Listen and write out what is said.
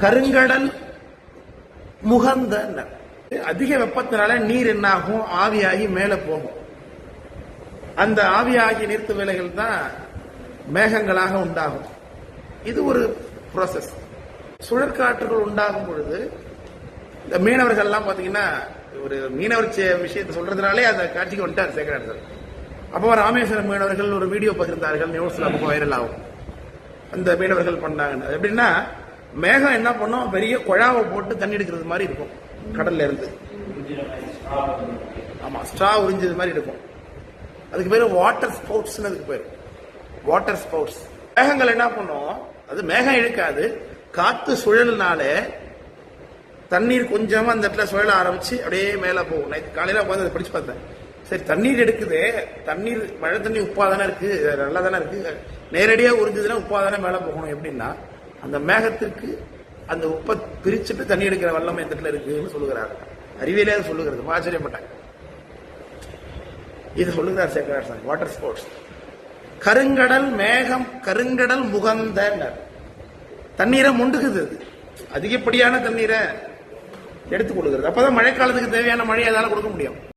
கருங்கடல் முகந்த அதிக வெப்பத்தினால நீர் என்னாகும்? ஆவியாகி மேலே போகும். அந்த ஆவியாகி நீர்த்து வேலைகள் தான் மேகங்களாக உண்டாகும். இது ஒரு ப்ராசஸ் சுழற்காற்றுகள் உண்டாகும் பொழுது இந்த மீனவர்கள்லாம் பாத்தீங்கன்னா ஒரு மீனவர் செ- விஷயத்தை சொல்றதுனாலே அந்த காட்சிக்கு வந்துட்டார் சேகரார் சார். அப்போ ராமேஸ்வரம் மீனவர்கள் ஒரு வீடியோ பகிர்ந்தார்கள் நியூஸ்ல அப்போ வைரல் ஆகும். அந்த மீனவர்கள் பண்ணாங்க அது எப்படின்னா மேகம் என்ன பண்ணும்? பெரிய குழாவை போட்டு தண்ணி எடுக்கிறது மாதிரி இருக்கும். கடல்ல இருந்து. ஆமா ஸ்ட்ரா உறிஞ்சது மாதிரி இருக்கும். அதுக்கு பேரு வாட்டர் ஸ்போர்ட்ஸ் அதுக்கு பேரு. வாட்டர் ஸ்போர்ட்ஸ் மேகங்கள் என்ன பண்ணும்? அது மேகம் இழுக்காது. காத்து சுழல்னால தண்ணீர் கொஞ்சமா அந்த இடத்துல சுழல ஆரம்பிச்சு அப்படியே மேல போகும். நைட் காலையில உட்காந்து அதை படிச்சு பார்த்தேன். சரி தண்ணீர் எடுக்குது. தண்ணீர் மழை தண்ணி உப்பா தானே இருக்கு. நல்லா தானே இருக்கு. நேரடியா உறிஞ்சதுன்னா உப்பா தானே மேல போகணும் எப்படின்னா அந்த மேகத்திற்கு அந்த உப்பை பிரிச்சுட்டு தண்ணி எடுக்கிற வல்லம் இந்த இடத்துல இருக்குன்னு சொல்லுகிறார். அறிவியலே அது சொல்லுகிறது. ஆச்சரியப்பட்டேன் இது சொல்லுகிறார் சேகரார் வாட்டர் ஸ்போர்ட்ஸ் கருங்கடல் மேகம் கருங்கடல் முகந்த தண்ணீரை முண்டுக்குது அது. அதிகப்படியான தண்ணீரை எடுத்துக் கொடுக்கிறது அப்பதான் மழைக்காலத்துக்கு தேவையான மழையை அதால கொடுக்க முடியும்.